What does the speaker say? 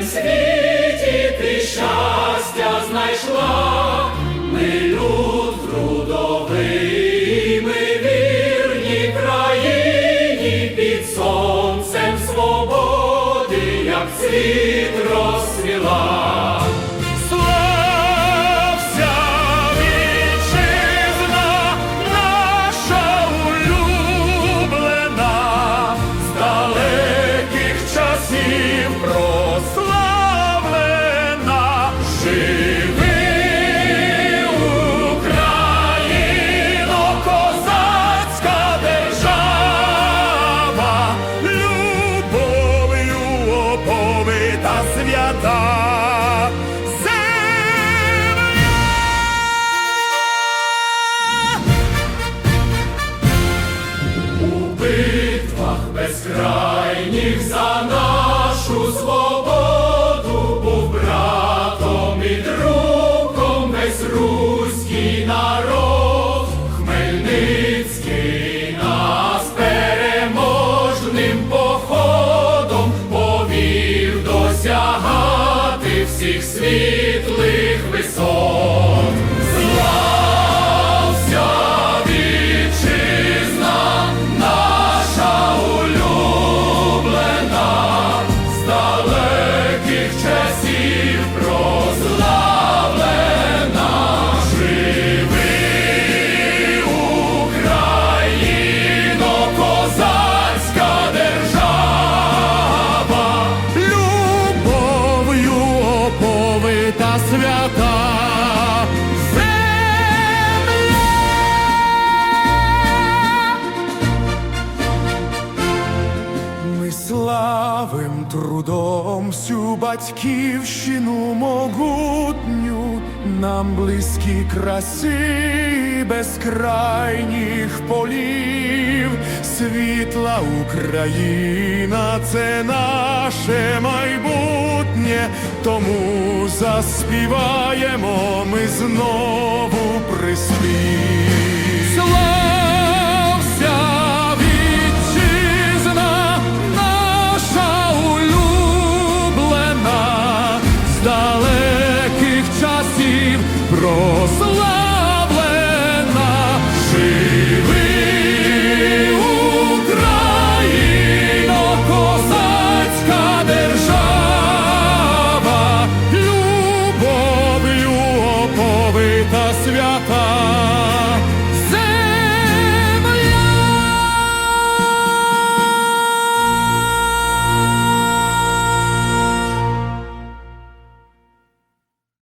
цім світі ти щастя знайшла, ми люд трудовий, ми вірні країні під сонцем свободи, як світ розсвіла. Свята. Земля! У битвах безкрайніх за see оповита свята. Славим трудом всю батьківщину могутню, нам близькі краси безкрайніх полів, світла Україна це наше майбутнє, тому заспіваємо ми знову приспів.